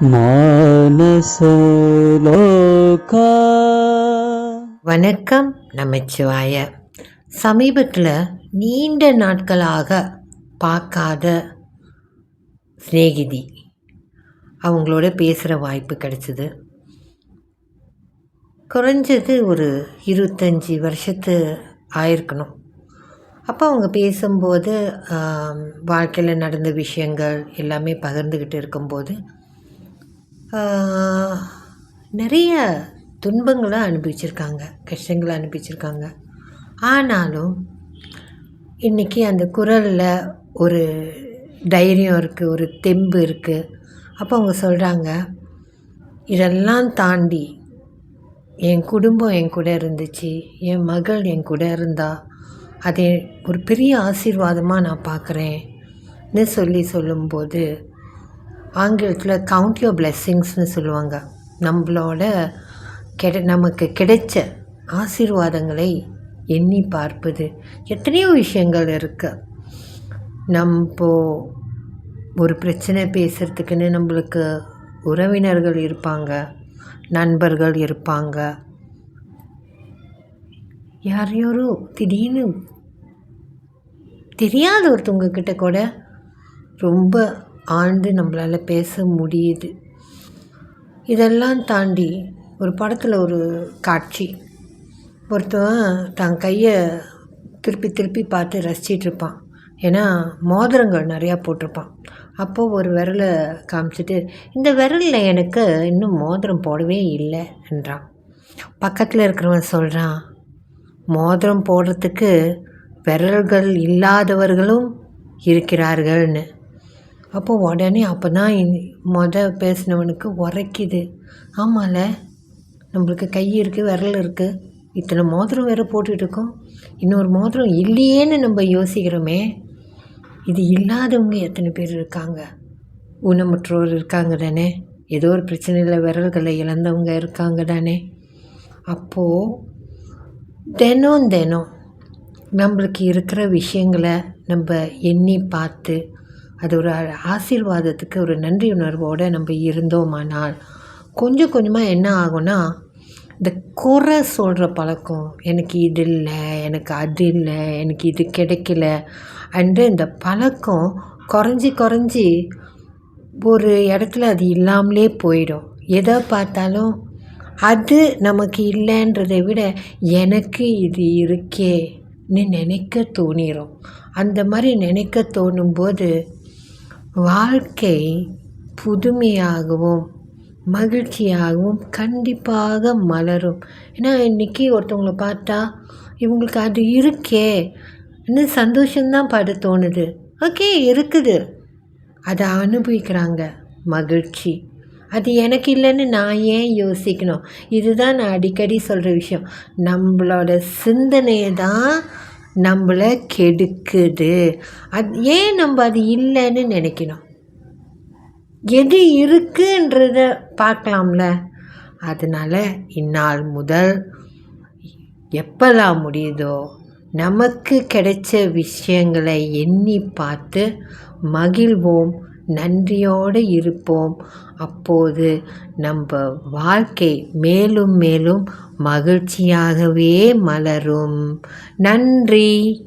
மானசலோகா வணக்கம் நமச்சிவாய. சமீபத்தில் நீண்ட நாட்களாக பார்க்காத சிநேகிதி அவங்களோட பேசுகிற வாய்ப்பு கிடைச்சிது. குறைஞ்சது ஒரு இருபத்தஞ்சி வருஷத்து ஆயிருக்கணும். அப்போ அவங்க பேசும்போது வாழ்க்கையில் நடந்த விஷயங்கள் எல்லாமே பகிர்ந்துக்கிட்டு இருக்கும்போது நிறைய துன்பங்களை அனுபவிச்சிருக்காங்க கஷ்டங்களை அனுபவிச்சிருக்காங்க. ஆனாலும் இன்றைக்கி அந்த குரலில் ஒரு தைரியம் இருக்குது ஒரு தெம்பு இருக்குது அப்போ அவங்க சொல்கிறாங்க இதெல்லாம் தாண்டி என் குடும்பம் என் கூட இருந்துச்சு என் மகள் என் கூட இருந்தா அதை ஒரு பெரிய ஆசீர்வாதமாக நான் பார்க்குறேன்னு சொல்லி சொல்லும்போது ஆங்கிலத்தில் கவுண்ட் யோர் பிளெஸ்ஸிங்ஸ்னு சொல்லுவாங்க. நம்மளோட கிடை நமக்கு கிடைச்ச ஆசீர்வாதங்களை எண்ணி பார்ப்பது. எத்தனையோ விஷயங்கள் இருக்குது நம்ம ஒரு பிரச்சனை பேசுகிறதுக்குன்னு நம்மளுக்கு உறவினர்கள் இருப்பாங்க நண்பர்கள் இருப்பாங்க யார் யாரோ திடீர்னு தெரியாத ஒருத்தவங்க கிட்ட கூட ரொம்ப ஆழ்ந்து நம்மளால் பேச முடியுது. இதெல்லாம் தாண்டி ஒரு படத்தில் ஒரு காட்சி. ஒருத்தன் தன் கையை திருப்பி திருப்பி பார்த்து ரசிச்சிட்ருப்பான் ஏன்னா மோதிரங்கள் நிறையா போட்டிருப்பான். அப்போது ஒரு விரலை காமிச்சிட்டு இந்த விரலில் எனக்கு இன்னும் மோதிரம் போடவே இல்லை என்றான். பக்கத்தில் இருக்கிறவன் சொல்கிறான் மோதிரம் போடுறதுக்கு விரல்கள் இல்லாதவர்களும் இருக்கிறார்கள்னு. அப்போ உடனே அப்போ தான் மொத பேசினவனுக்கு உரைக்குது. ஆமால நம்மளுக்கு கை இருக்குது விரல் இருக்குது இத்தனை மோதிரம் வேறு போட்டுட்டு இருக்கோம் இன்னொரு மோதிரம் இல்லையேன்னு நம்ம யோசிக்கிறோமே. இது இல்லாதவங்க எத்தனை பேர் இருக்காங்க? ஊனமுற்றோர் இருக்காங்க தானே. ஏதோ ஒரு பிரச்சனையில் விரல்களை இழந்தவங்க இருக்காங்க தானே. அப்போது தினம் தினம் நம்மளுக்கு இருக்கிற விஷயங்களை நம்ம எண்ணி பார்த்து அது ஒரு ஆசீர்வாதத்துக்கு ஒரு நன்றி உணர்வோடு நம்ம இருந்தோமானால் கொஞ்சம் கொஞ்சமாக என்ன ஆகும்னா இந்த குறை சொல்கிற பழக்கம் எனக்கு இது இல்லை எனக்கு அது இல்லை எனக்கு இது கிடைக்கல அன்று இந்த பழக்கம் குறைஞ்சி குறைஞ்சி ஒரு இடத்துல அது இல்லாமலே போயிடும். எதை பார்த்தாலும் அது நமக்கு இல்லைன்றதை விட எனக்கு இது இருக்கேன்னு நினைக்க தோணிரும். அந்த மாதிரி நினைக்க தோணும்போது வாழ்க்கை புதுமையாகவும் மகிழ்ச்சியாகவும் கண்டிப்பாக மலரும். ஏன்னா இன்றைக்கி ஒருத்தவங்களை பார்த்தா இவங்களுக்கு அது இருக்கே இன்னும் சந்தோஷம்தான் பட தோணுது. ஓகே இருக்குது. அதை அனுபவிக்கிறாங்க மகிழ்ச்சி. அது எனக்கு இல்லைன்னு நான் ஏன் யோசிக்கணும்? இதுதான் நான் அடிக்கடி சொல்கிற விஷயம். நம்மளோட சிந்தனையை தான் நம்மளை கெடுக்குது. அது ஏன் நம்ம அது இல்லைன்னு நினைக்கணும்? எது இருக்குன்றத பார்க்கலாம்ல. அதனால் இந்நாள் முதல் எப்போல்லாம் முடியுதோ நமக்கு கிடைச்ச விஷயங்களை எண்ணி பார்த்து மகிழ்வோம். நன்றியோடு இருப்போம். அப்போது நம்ம வாழ்க்கை மேலும் மேலும் மகிழ்ச்சியாகவே மலரும். நன்றி.